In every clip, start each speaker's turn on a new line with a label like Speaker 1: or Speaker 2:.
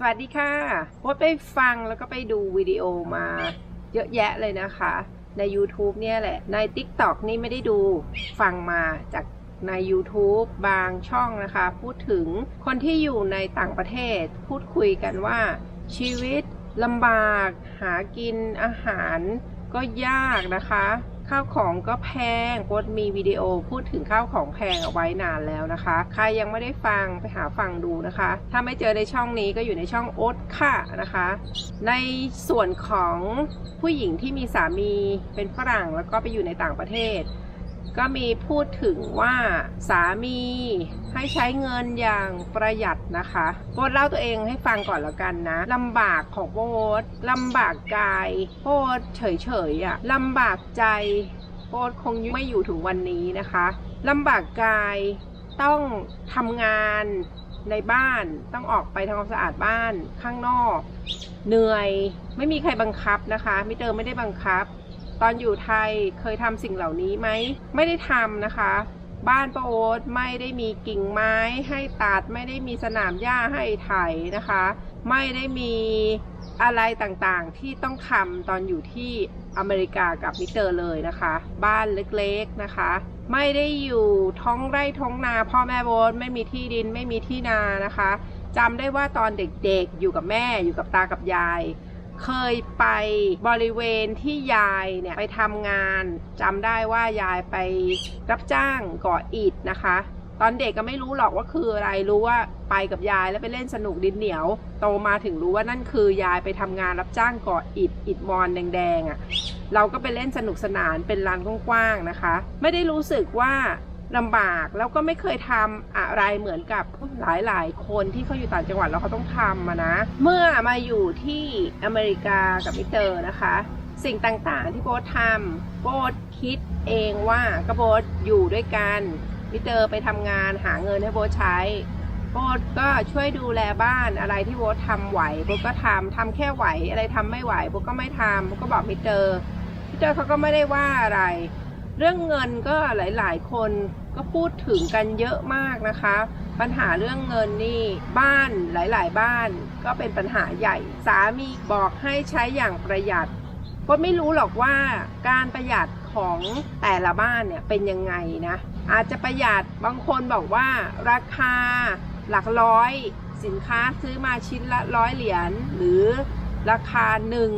Speaker 1: สวัสดีค่ะโพสไปฟังแล้วก็ไปดูวิดีโอมาเยอะแยะเลยนะคะ ใน YouTube เนี่ยแหละ ใน TikTok นี่ไม่ได้ดูฟังมาจากใน YouTube บางช่องนะคะ พูดถึงคนที่อยู่ในต่างประเทศ พูดคุยกันว่าชีวิตลำบาก หากินอาหารก็ยากนะคะ ข้าวของก็แพงโพสต์มีวิดีโอพูดถึงข้าวของแพงเอาไว้นานแล้วนะคะ ใครยังไม่ได้ฟังไปหาฟังดูนะคะ ถ้าไม่เจอในช่องนี้ก็อยู่ในช่องโอ๊ตค่ะนะคะ ในส่วนของผู้หญิงที่มีสามีเป็นฝรั่งแล้วก็ไปอยู่ในต่างประเทศ ก็มีพูดถึงว่าสามีให้ใช้เงินอย่างประหยัดนะคะโบทเล่าตัวเองให้ฟังก่อนแล้วกันนะลำบากของโบทลำบากกายโบทเฉยๆอะลำบากใจโบทคงไม่อยู่ถึงวันนี้นะคะลำบากกายต้องทำงานในบ้านต้องออกไปทำความสะอาดบ้านข้างนอก เหนื่อยไม่มีใครบังคับนะคะมิเตอร์ไม่ได้บังคับ ตอนอยู่ไทยเคยทำสิ่งเหล่านี้ไหม ไม่ได้ทำนะคะ บ้านป้าโอ๊ตไม่ได้มีกิ่งไม้ให้ตัด ไม่ได้มีสนามหญ้าให้ไถนะคะ ไม่ได้มีอะไรต่างๆที่ต้องทำตอนอยู่ที่อเมริกากับมิเตอร์เลยนะคะ บ้านเล็กๆนะคะ ไม่ได้อยู่ท้องไร่ท้องนา พ่อแม่โบ๊ทไม่มีที่ดินไม่มีที่นานะคะจำได้ว่าตอนเด็กๆอยู่กับแม่อยู่กับตากับยาย เคยไปบริเวณที่ยายเนี่ยไปทำงานจำได้ว่ายายไปรับจ้างก่ออิฐนะคะ ตอนเด็กก็ไม่รู้หรอกว่าคืออะไรรู้ว่าไปกับยายแล้วไปเล่นสนุกดินเหนียว โตมาถึงรู้ว่านั่นคือยายไปทำงานรับจ้างก่ออิฐอิฐมอนแดงๆอะ่ะเราก็ไปเล่นสนุกสนานเป็นลานกว้างๆนะคะ ไม่ได้รู้สึกว่า ลำบากแล้วก็ไม่เคยทำอะไรเหมือนกับหลายๆ คนที่เขาอยู่ต่างจังหวัดแล้วเขาต้องทำนะ เมื่อมาอยู่ที่อเมริกากับมิเตอร์นะคะ สิ่งต่างๆที่โบ๊ททำโบ๊ทคิดเองว่าก็โบ๊ทอยู่ด้วยกันมิเตอร์ไปทำงานหาเงินให้โบ๊ทใช้โบทก็ช่วยดูแลบ้านอะไรที่โบททำไหวโบทก็ทำทำแค่ไหวอะไรทำไม่ไหวโบทก็ไม่ทำโบทก็บอกมิเตอร์มิเตอร์เขาก็ไม่ได้ว่าอะไร เรื่องเงินก็หลาย ๆ คนก็พูดถึงกันเยอะมากนะคะ ปัญหาเรื่องเงินนี่บ้านหลาย ๆ บ้านก็เป็นปัญหาใหญ่ สามีบอกให้ใช้อย่างประหยัด ก็ไม่รู้หรอกว่าการประหยัดของแต่ละบ้านเนี่ยเป็นยังไงนะ อาจจะประหยัดบางคนบอกว่าราคาหลักร้อย สินค้าซื้อมาชิ้นละร้อยเหรียญหรือราคาหนึ่ง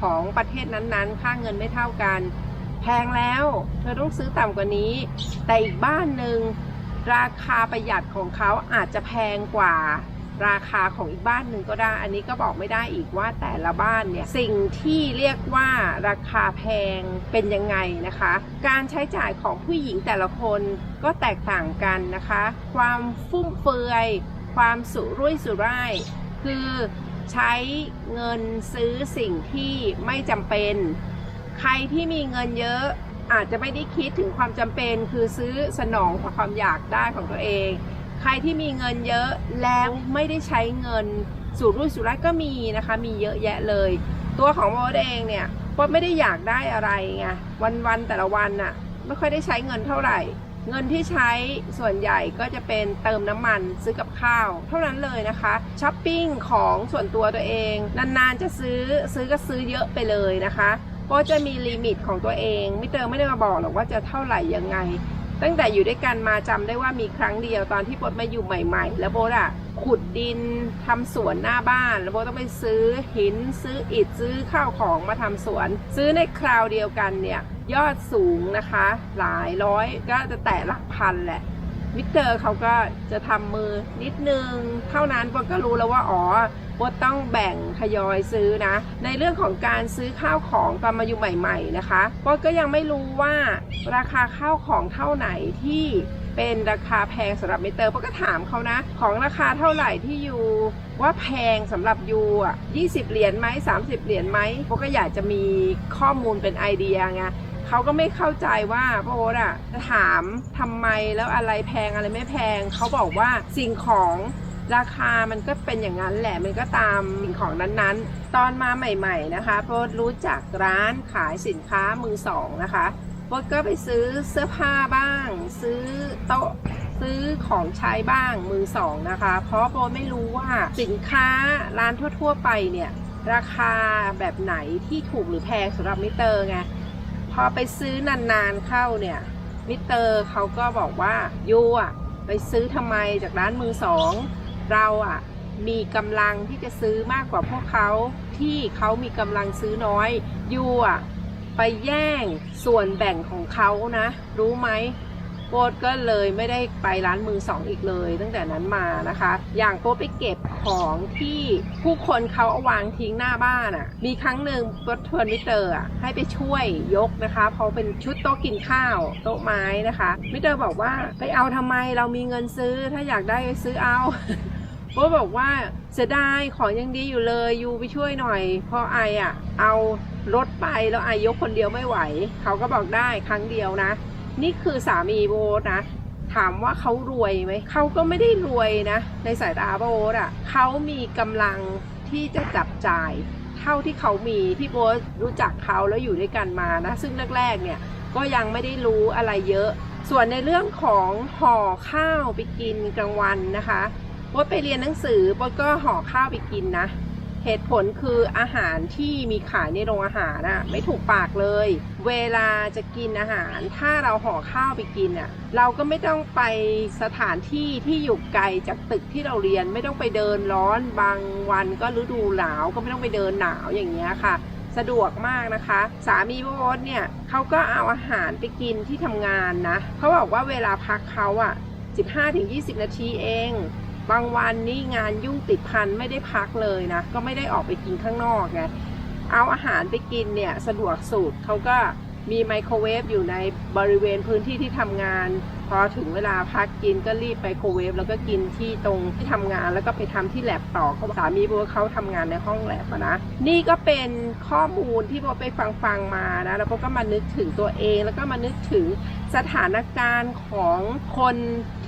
Speaker 1: ของประเทศนั้นๆ ค่าเงินไม่เท่ากัน แพงแล้ว เธอต้องซื้อต่ำกว่านี้ แต่อีกบ้านหนึ่งราคาประหยัดของเขาอาจจะแพงกว่าราคาของอีกบ้านหนึ่งก็ได้ อันนี้ก็บอกไม่ได้อีกว่าแต่ละบ้านเนี่ย สิ่งที่เรียกว่าราคาแพงเป็นยังไงนะคะ การใช้จ่ายของผู้หญิงแต่ละคนก็แตกต่างกันนะคะ ความฟุ่มเฟือย ความสุรุ่ยสุร่าย คือใช้เงินซื้อสิ่งที่ไม่จำเป็น ใครที่มีเงินเยอะอาจจะไม่ได้คิดถึงความจำเป็นคือซื้อสนองความอยากได้ของตัวเอง ใครที่มีเงินเยอะแล้วไม่ได้ใช้เงินสูตรุ่ยสุร่ายก็มีนะคะ มีเยอะแยะเลย ตัวของโบเองเนี่ยโบทไม่ได้อยากได้อะไรไงวันๆแต่ละวันน่ะไม่ค่อยได้ใช้เงินเท่าไหร่ เงินที่ใช้ส่วนใหญ่ก็จะเป็นเติมน้ำมันซื้อกับข้าว เท่านั้นเลยนะคะช้อปปิ้งของส่วนตัวตัวเอง นานๆจะซื้อซื้อก็ซื้อเยอะไปเลยนะคะ ก็จะมีลิมิตของตัวเองมิเตอร์ไม่ได้มาบอกหรอกว่าจะเท่าไหร่ยังไง ตั้งแต่อยู่ด้วยกันมาจำได้ว่ามีครั้งเดียวตอนที่โบมาอยู่ใหม่ ๆ แล้วโบอะขุดดินทำสวนหน้าบ้าน แล้วโบต้องไปซื้อหินซื้ออิฐซื้อข้าวของมาทำสวน ซื้อในคราวเดียวกันเนี่ยยอดสูงนะคะ หลายร้อยก็จะแตะหลักพันแหละมิเตอร์เขาก็จะทำมือนิดนึง เท่านั้นโบก็รู้แล้วว่าอ๋อ บทต้องแบ่งทยอยซื้อนะ ในเรื่องของการซื้อข้าวของตอนมาอยู่ใหม่ๆนะคะบทก็ยังไม่รู้ว่าราคาข้าวของเท่าไหนที่เป็นราคาแพงสำหรับมิเตอร์โบทก็ถามเขานะ ของราคาเท่าไหร่ที่ยูว่าแพงสำหรับยูอะ20เหรียญไหม30เหรียญไหมโบทก็อยากจะมีข้อมูลเป็นไอเดียไงเขาก็ไม่เข้าใจว่าโอ๊ตอะจะถามทำไมแล้วอะไรแพงอะไรไม่แพง เขาบอกว่าสิ่งของ ราคามันก็เป็นอย่างนั้นแหละ มันก็ตามสิ่งของนั้นๆ ตอนมาใหม่ๆนะคะโป๊ตรู้จักร้านขายสินค้ามือสองนะคะโป๊ตก็ไปซื้อเสื้อผ้าบ้าง ซื้อโต๊ะซื้อของใช้บ้างมือสองนะคะ เพราะโบไม่รู้ว่าสินค้าร้านทั่ว ๆ ไปเนี่ย ราคาแบบไหนที่ถูกหรือแพงสำหรับมิเตอร์ไงพอไปซื้อนานๆเข้าเนี่ยมิเตอร์เขาก็บอกว่ายูอะไปซื้อทำไมจากร้านมือสอง เราอะมีกำลังที่จะซื้อมากกว่าพวกเขาที่เขามีกำลังซื้อน้อยยูอะไปแย่งส่วนแบ่งของเขานะ รู้ไหมโป๊ดก็เลยไม่ได้ไปร้านมือสองอีกเลย ตั้งแต่นั้นมานะคะ อย่างโป๊ดไปเก็บของที่ผู้คนเขาเอาวางทิ้งหน้าบ้านอะ่ะ มีครั้งหนึ่งโป๊ดเทิร์นมิเตอร์อะให้ไปช่วยยกนะคะ เพราะเป็นชุดโต๊ะกินข้าวโต๊ะไม้นะคะมิเตอร์บอกว่าไปเอาทำไมเรามีเงินซื้อถ้าอยากได้ซื้อเอา โป๊บอกว่าเสียดายของยังดีอยู่เลยยูไปช่วยหน่อย เพราะไออะ เอารถไปแล้วไอยกคนเดียวไม่ไหว เขาก็บอกได้ครั้งเดียวนะ นี่คือสามีโบนะ ถามว่าเขารวยไหม เขาก็ไม่ได้รวยนะ ในสายตาโบอะ เขามีกำลังที่จะจับจ่าย เท่าที่เขามีที่โบรู้จักเขาแล้วอยู่ด้วยกันมานะ ซึ่งแรกๆเนี่ยก็ยังไม่ได้รู้อะไรเยอะ ส่วนในเรื่องของห่อข้าวไปกินกลางวันนะคะ บทไปเรียนหนังสือบทก็ห่อข้าวไปกินนะ เหตุผลคืออาหารที่มีขายในโรงอาหารน่ะไม่ถูกปากเลย เวลาจะกินอาหาร ถ้าเราห่อข้าวไปกินอะเราก็ไม่ต้องไปสถานที่ที่อยู่ไกลจากตึกที่เราเรียน ไม่ต้องไปเดินร้อนบางวันก็ฤดูหนาวก็ไม่ต้องไปเดินหนาวอย่างเงี้ยค่ะสะดวกมากนะคะ สามีโบ๊ทเนี่ยเขาก็เอาอาหารไปกินที่ทำงานนะเขาบอกว่าเวลาพักเขาอะ 15-20 นาทีเอง บางวันนี่งานยุ่งติดพันไม่ได้พักเลยนะ ก็ไม่ได้ออกไปกินข้างนอกไงเอาอาหารไปกินเนี่ยสะดวกสุดเขาก็ มีไมโครเวฟอยู่ในบริเวณพื้นที่ที่ทำงาน พอถึงเวลาพักกินก็รีบไมโครเวฟแล้วก็กินที่ตรงที่ทำงานแล้วก็ไปทำที่แลบต่อเขาสามีโบทเขาทำงานในห้องแลบนะ นี่ก็เป็นข้อมูลที่โบไปฟังฟังๆมานะแล้วโบทก็มานึกถึงตัวเอง แล้วก็มานึกถึงสถานการณ์ของคน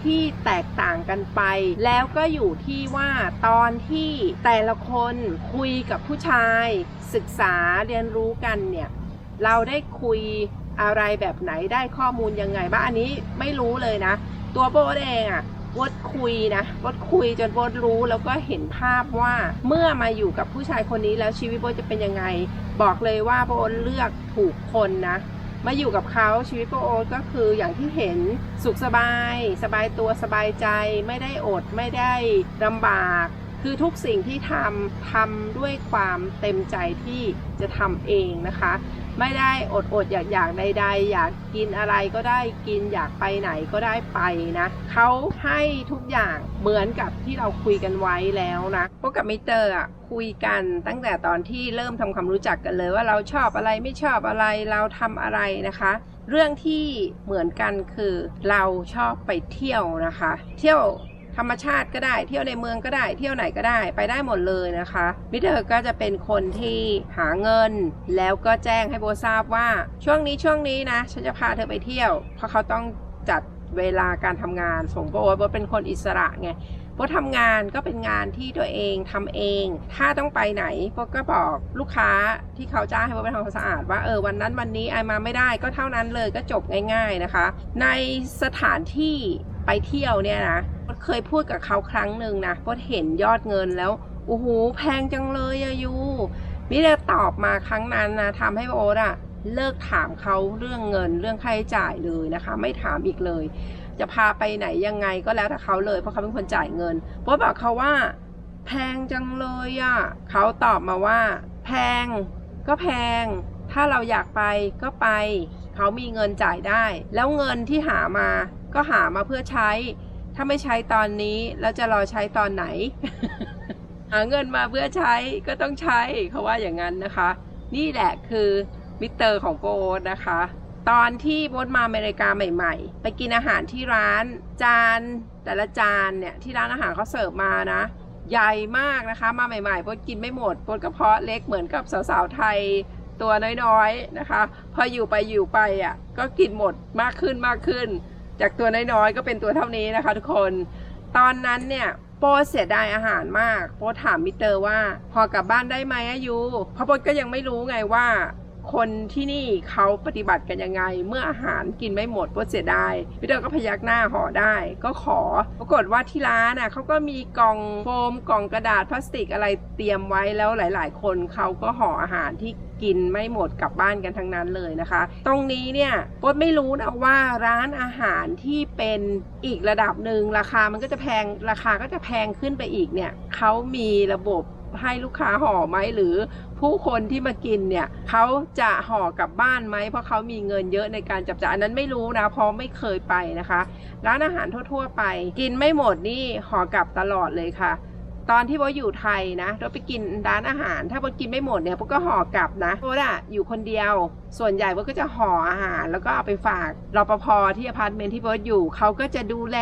Speaker 1: ที่แตกต่างกันไป แล้วก็อยู่ที่ว่าตอนที่แต่ละคนคุยกับผู้ชาย ศึกษาเรียนรู้กันเนี่ย เราได้คุยอะไรแบบไหนได้ข้อมูลยังไงบ้างอันนี้ไม่รู้เลยนะ ตัวโบทเองอะบดคุยนะบดคุยจนโบดรู้แล้วก็เห็นภาพว่าเมื่อมาอยู่กับผู้ชายคนนี้แล้วชีวิตโบทจะเป็นยังไง บอกเลยว่าโบทเลือกถูกคนนะมาอยู่กับเขาชีวิตโบทก็คืออย่างที่เห็นสุขสบาย สบายตัวสบายใจ ไม่ได้อดไม่ได้ลำบาก คือทุกสิ่งที่ทำทำด้วยความเต็มใจที่จะทำเองนะคะ ไม่ได้อดอดอยากอยากใด ๆ อยากกินอะไรก็ได้กินอยากไปไหนก็ได้ไปนะเขาให้ทุกอย่างเหมือนกับที่เราคุยกันไว้แล้วนะพวกกับมิเตอร์อะคุยกันตั้งแต่ตอนที่เริ่มทำความรู้จักกันเลยว่าเราชอบอะไรไม่ชอบอะไรเราทำอะไรนะคะ เรื่องที่เหมือนกันคือเราชอบไปเที่ยวนะคะ เที่ยว ธรรมชาติก็ได้ เที่ยวในเมืองก็ได้ เที่ยวไหนก็ได้ ไปได้หมดเลยนะคะมิเตอร์ก็จะเป็นคนที่หาเงิน แล้วก็แจ้งให้โบทราบว่าช่วงนี้ช่วงนี้นะ ฉันจะพาเธอไปเที่ยว เพราะเขาต้องจัดเวลาการทำงานส่งโบทโบเป็นคนอิสระไงโบทำงานก็เป็นงานที่ตัวเองทำเอง ถ้าต้องไปไหนโบก็บอกลูกค้าที่เขาจ้างให้โบไปทำความสะอาดว่าเออวันนั้นวันนี้ไอมาไม่ได้ก็เท่านั้นเลยก็จบง่าย ๆนะคะ ในสถานที่ ไปเที่ยวเนี่ยนะโบทเคยพูดกับเขาครั้งหนึ่งนะโบทเห็นยอดเงินแล้วโอ้โหแพงจังเลยอะยูมิได้ตอบมาครั้งนั้นนะทำให้โบทอะเลิกถามเขาเรื่องเงินเรื่องค่าใช้จ่ายเลยนะคะ ไม่ถามอีกเลย จะพาไปไหนยังไงก็แล้วแต่เขาเลย เพราะเขาเป็นคนจ่ายเงินโบทบอกเขาว่า แพงจังเลยอะ่ะเขาตอบมาว่า แพง ก็แพง ถ้าเราอยากไปก็ไป เขามีเงินจ่ายได้ แล้วเงินที่หามา ก็หามาเพื่อใช้ ถ้าไม่ใช้ตอนนี้แล้วจะรอใช้ตอนไหน หาเงินมาเพื่อใช้ก็ต้องใช้เขาว่าอย่างนั้นนะคะ นี่แหละคือมิเตอร์ของโบนะคะ ตอนที่โบทมาอเมริกาใหม่ ๆ ไปกินอาหารที่ร้านจานแต่ละจานเนี่ยที่ร้านอาหารเขาเสิร์ฟมานะใหญ่มากนะคะมาใหม่ๆโบทกินไม่หมดโบทกระเพาะเล็กเหมือนกับสาวๆไทยตัวน้อยๆนะคะ พออยู่ไปอยู่ไปอะก็กินหมดมากขึ้นมากขึ้น จากตัวน้อยๆก็เป็นตัวเท่านี้นะคะ ทุกคน ตอนนั้นเนี่ยโปเสียดายอาหารมาก โปถามมิเตอร์ว่าพอกลับบ้านได้ไหมอายุเพราะโปก็ยังไม่รู้ไงว่าคนที่นี่เขาปฏิบัติกันยังไง เมื่ออาหารกินไม่หมดเพราะเสียดายพี่เตอร์ก็พยักหน้าห่อได้ ก็ขอ ปรากฏว่าที่ร้านอะเขาก็มีกล่องโฟมกล่องกระดาษพลาสติกอะไรเตรียมไว้แล้วหลาย ๆ คนเขาก็ห่ออาหารที่ กินไม่หมดกลับบ้านกันทั้งนั้นเลยนะคะ ตรงนี้เนี่ยโป๊ดไม่รู้นะว่าร้านอาหารที่เป็นอีกระดับหนึ่งราคามันก็จะแพงราคาก็จะแพงขึ้นไปอีกเนี่ยเขามีระบบให้ลูกค้าห่อไหมหรือผู้คนที่มากินเนี่ยเขาจะห่อกลับบ้านไหมเพราะเขามีเงินเยอะในการจับจ่ายอันนั้นไม่รู้นะเพราะไม่เคยไปนะคะ ร้านอาหารทั่ว ๆ ไป กินไม่หมดนี่ห่อกลับตลอดเลยค่ะ ตอนที่โบอยู่ไทยนะเราไปกินร้านอาหาร ถ้าโบกินไม่หมดเนี่ยโบก็ห่อกลับนะโบอะอยู่คนเดียว ส่วนใหญ่โบก็จะห่ออาหาร แล้วก็เอาไปฝากรปภที่อพาร์ตเมนต์ที่โบอยู่เขาก็จะดูแล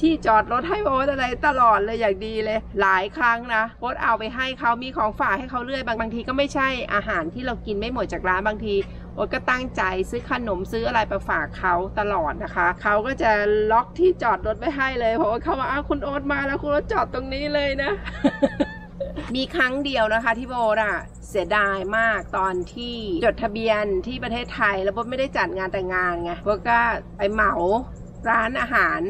Speaker 1: ที่จอดรถให้โบอะไรตลอดเลยอย่างดีเลย หลายครั้งนะโบเอาไปให้เขามีของฝากให้เขาเรื่อยบางบางทีก็ไม่ใช่อาหารที่เรากินไม่หมดจากร้านบางที โอ๊ตก็ตั้งใจซื้อขนมซื้ออะไรไปฝากเขาตลอดนะคะ เขาก็จะล็อกที่จอดรถไว้ให้เลยเพราะว่าเขาว่าอ้าวคุณโอ๊ตมาแล้วคุณโอ๊ตจอดตรงนี้เลยนะ มีครั้งเดียวนะคะที่โบทอะเสียดายมากตอนที่จดทะเบียนที่ประเทศไทยแล้วโบไม่ได้จัดงานแต่งงานไงโบก็ไปเหมาร้านอาหาร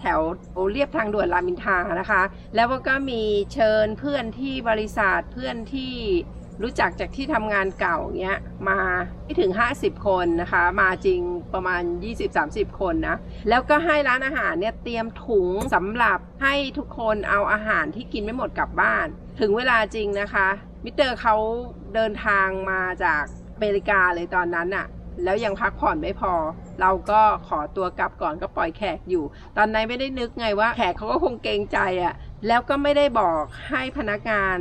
Speaker 1: แถวโอเรียบทางด่วนรามอินทานะคะ แล้วโบก็มีเชิญเพื่อนที่บริษัทเพื่อนที่ รู้จักจากที่ทำงานเก่าเนี้ยมาไม่ถึง 50 คนนะคะ มาจริงประมาณ 20-30 คนนะ แล้วก็ให้ร้านอาหารเนี่ยเตรียมถุงสำหรับให้ทุกคนเอาอาหารที่กินไม่หมดกลับบ้าน ถึงเวลาจริงนะคะ มิเตอร์เขาเดินทางมาจากอเมริกาเลยตอนนั้นน่ะแล้วยังพักผ่อนไม่พอ เราก็ขอตัวกลับก่อนก็ปล่อยแขกอยู่ ตอนนั้นไม่ได้นึกไงว่าแขกเขาก็คงเกรงใจอะแล้วก็ไม่ได้บอกให้พนักงาน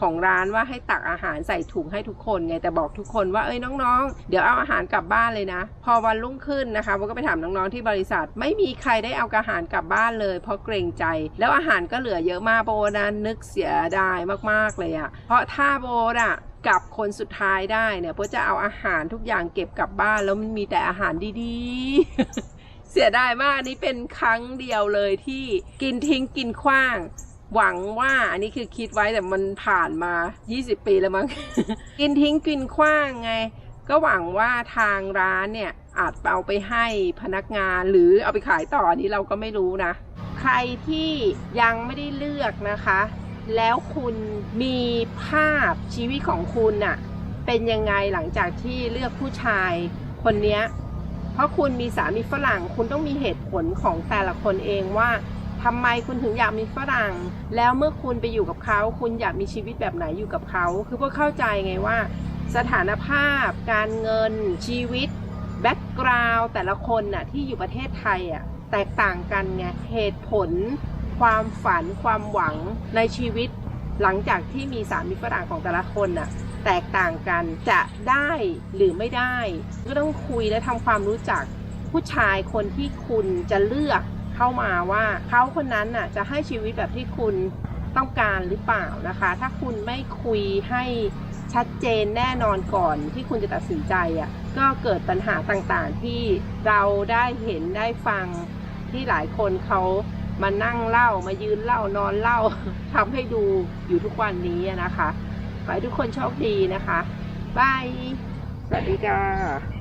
Speaker 1: ของร้านว่าให้ตักอาหารใส่ถุงให้ทุกคนไงแต่บอกทุกคนว่าเอ้ยน้องๆ เดี๋ยวเอาอาหารกลับบ้านเลยนะ พอวันรุ่งขึ้นนะคะโบก็ไปถามน้องๆที่บริษัท ไม่มีใครได้เอาอาหารกลับบ้านเลย เพราะเกรงใจ แล้วอาหารก็เหลือเยอะมากโบนะนึกเสียดายมากๆเลยอะ่ะเพราะถ้าโบอะกลับคนสุดท้ายได้เนี่ยโบจะเอาอาหารทุกอย่างเก็บกลับบ้านแล้วมันมีแต่อาหารดีๆ เสียดายมากอันนี้เป็นครั้งเดียวเลยที่กินทิ้งกินขว้าง หวังว่าอันนี้คือคิดไว้แต่มันผ่านมา 20 ปีแล้วมั้ง กินทิ้งกินขว้างไง ก็หวังว่าทางร้านเนี่ยอาจเอาไปให้พนักงานหรือเอาไปขายต่อนนี้เราก็ไม่รู้นะ ใครที่ยังไม่ได้เลือกนะคะ แล้วคุณมีภาพชีวิตของคุณน่ะเป็นยังไงหลังจากที่เลือกผู้ชายคนนี้เพราะคุณมีสามีฝรั่ง คุณต้องมีเหตุผลของแต่ละคนเองว่า ทำไมคุณถึงอยากมีฝรั่ง แล้วเมื่อคุณไปอยู่กับเขา คุณอยากมีชีวิตแบบไหนอยู่กับเขา คือพวกเข้าใจไงว่า สถานภาพ การเงิน ชีวิต แบ็กกราวแต่ละคนน่ะที่อยู่ประเทศไทยอะแตกต่างกันไง เหตุผล ความฝัน ความหวังในชีวิต หลังจากที่มีสามีฝรั่งของแต่ละคนน่ะแตกต่างกัน จะได้หรือไม่ได้ ก็ต้องคุยและทำความรู้จักผู้ชายคนที่คุณจะเลือก เข้ามาว่าเขาคนนั้นน่ะจะให้ชีวิตแบบที่คุณต้องการหรือเปล่านะคะ ถ้าคุณไม่คุยให้ชัดเจนแน่นอนก่อนที่คุณจะตัดสินใจอะก็เกิดปัญหาต่างๆที่เราได้เห็นได้ฟังที่หลายคนเขามานั่งเล่ามายืนเล่านอนเล่าทำให้ดูอยู่ทุกวันนี้นะคะขอให้ทุกคนโชคดีนะคะบายสวัสดีค่ะ